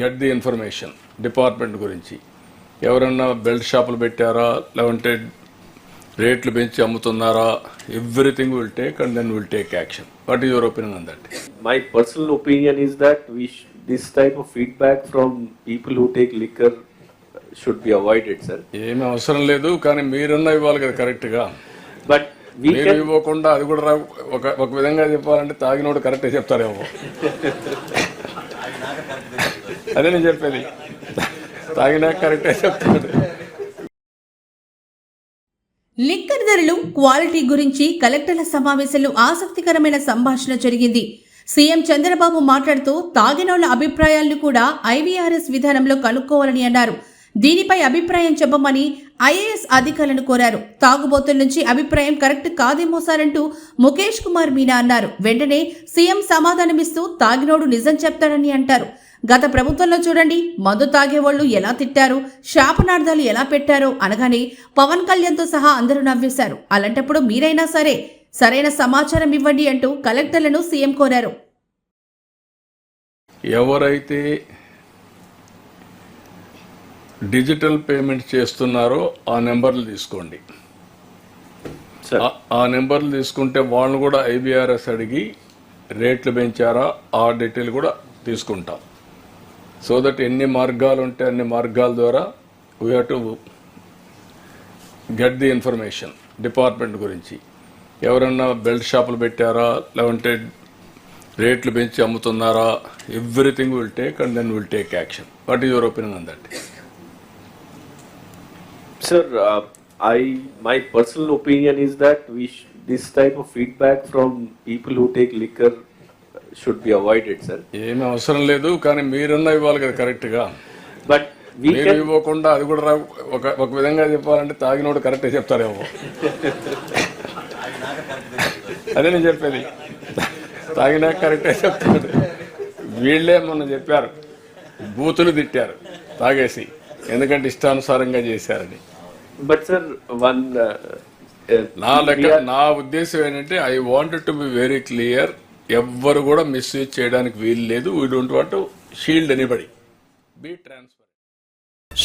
Get the information department గురించి. ఎవరన్నా belt షాపులు పెట్టారా? లేదంటే రేట్లు పెంచి అమ్ముతున్నారా? Everything will take and then will take action. What is your opinion on that? Personal opinion is that we sh- this type of feedback from people who take liquor should be avoided, sir. ఏమీ అవసరం లేదు కానీ మీరన్నా ఇవ్వాలి కదా కరెక్ట్గా. We మీరు ఇవ్వకుండా అది కూడా ఒక ఒక విధంగా చెప్పాలంటే తాగినోడు కరెక్టే చెప్తారేమో. అదే నేను చెప్పేది. తాగినా కరెక్టే చెప్తాడు లిక్కర్ ధరలు క్వాలిటీ గురించి కలెక్టర్ల సమావేశంలో ఆసక్తికరమైన సంభాషణ జరిగింది. సీఎం చంద్రబాబు మాట్లాడుతూ తాగినోళ్ళ అభిప్రాయాలను కూడా ఐవీఆర్ఎస్ విధానంలో కనుక్కోవాలని అన్నారు. దీనిపై అభిప్రాయం చెప్పమని ఐఏఎస్ అధికారులను కోరారు. తాగుబోతుల నుంచి అభిప్రాయం కరెక్ట్ కాదేమో సార్ అంటూ ముఖేష్ కుమార్ మీనా అన్నారు. వెంటనే సీఎం సమాధానమిస్తూ తాగినోడు నిజం చెప్తాడని అంటారు. గత ప్రభుత్వంలో చూడండి మందు తాగేవాళ్ళు ఎలా తిట్టారు శాపనార్థాలు ఎలా పెట్టారో అనగానే పవన్ కళ్యాణ్తో సహా అందరూ నవ్వేశారు. అలాంటప్పుడు మీరైనా సరే సరైన సమాచారం ఇవ్వండి అంటూ కలెక్టర్లను సీఎం కోరారు. ఎవరైతే డిజిటల్ పేమెంట్ చేస్తున్నారో ఆ నెంబర్లు తీసుకోండి. ఆ- నెంబర్లు తీసుకుంటే వాళ్ళు కూడా ఐబీఆర్ఎస్ అడిగి రేట్లు పెంచారా ఆ డీటెయిల్ కూడా తీసుకుంటాం. సో దట్ ఎన్ని మార్గాలు ఉంటే అన్ని మార్గాల ద్వారా we to get the information department గురించి. ఎవరన్నా బెల్ట్ షాపులు పెట్టారా లేదంటే రేట్లు పెంచి అమ్ముతున్నారా everything will take and then will take action what is your opinion on that sir, uh, I my personal opinion is that we sh- this type of feedback from people who take liquor should be avoided, sir. ఏమీ అవసరం లేదు కానీ మీరన్నా ఇవ్వాలి కదా కరెక్ట్గా. But we మీరు can ఇవ్వకుండా అది కూడా రా- ఒక ఒక విధంగా చెప్పాలంటే తాగినోడు కరెక్టే చెప్తారేమో అదే నేను చెప్పేది. తాగినా కరెక్టే చెప్తాడు. వీళ్ళే మొన్న చెప్పారు బూతులు తిట్టారు తాగేసి ఎందుకంటే ఇష్టానుసారంగా చేశారని. But sir one uh, uh, నా లెక్క నా ఉద్దేశం ఏంటంటే I wanted to be very clear ఎవ్వరు కూడా మిస్యూజ్ చేయడానికి వీలు లేదు. We don't want shield anybody be transfer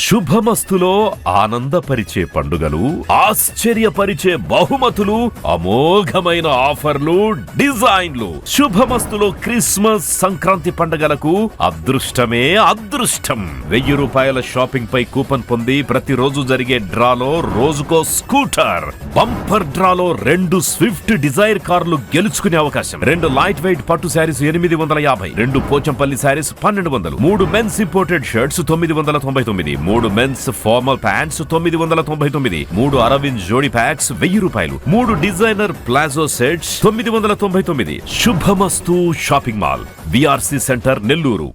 శుభమస్తులో ఆనందపరిచే పండుగలు ఆశ్చర్యపరిచే బహుమతులు అమోఘమైన ఆఫర్లు డిజైన్లు. శుభమస్తులో క్రిస్మస్ సంక్రాంతి పండుగలకు అదృష్టమే అదృష్టం. వెయ్యి రూపాయల షాపింగ్ పై కూపన్ పొంది ప్రతిరోజు జరిగే డ్రాలో రోజుకో స్కూటర్. బంపర్ డ్రాలో రెండు స్విఫ్ట్ డిజైర్ కార్లు గెలుచుకునే అవకాశం. రెండు లైట్ వెయిట్ పట్టు శారీస్ ఎనిమిది వందల యాభై రెండు పోచంపల్లి శారీస్ పన్నెండు వందలు మూడు మెన్స్ ఇంపోర్టెడ్ షర్ట్స్ తొమ్మిది వందల తొంభై తొమ్మిది మూడు మెన్స్ ఫార్మల్ ప్యాంట్స్ తొమ్మిది వందల తొంభై తొమ్మిది మూడు అరవింద్ జోడీ ప్యాక్స్ వెయ్యి రూపాయలు మూడు డిజైనర్ ప్లాజో సెట్స్ తొమ్మిది వందల తొంభై తొమ్మిది. Subhamasthu shopping mall VRC centre Nellore.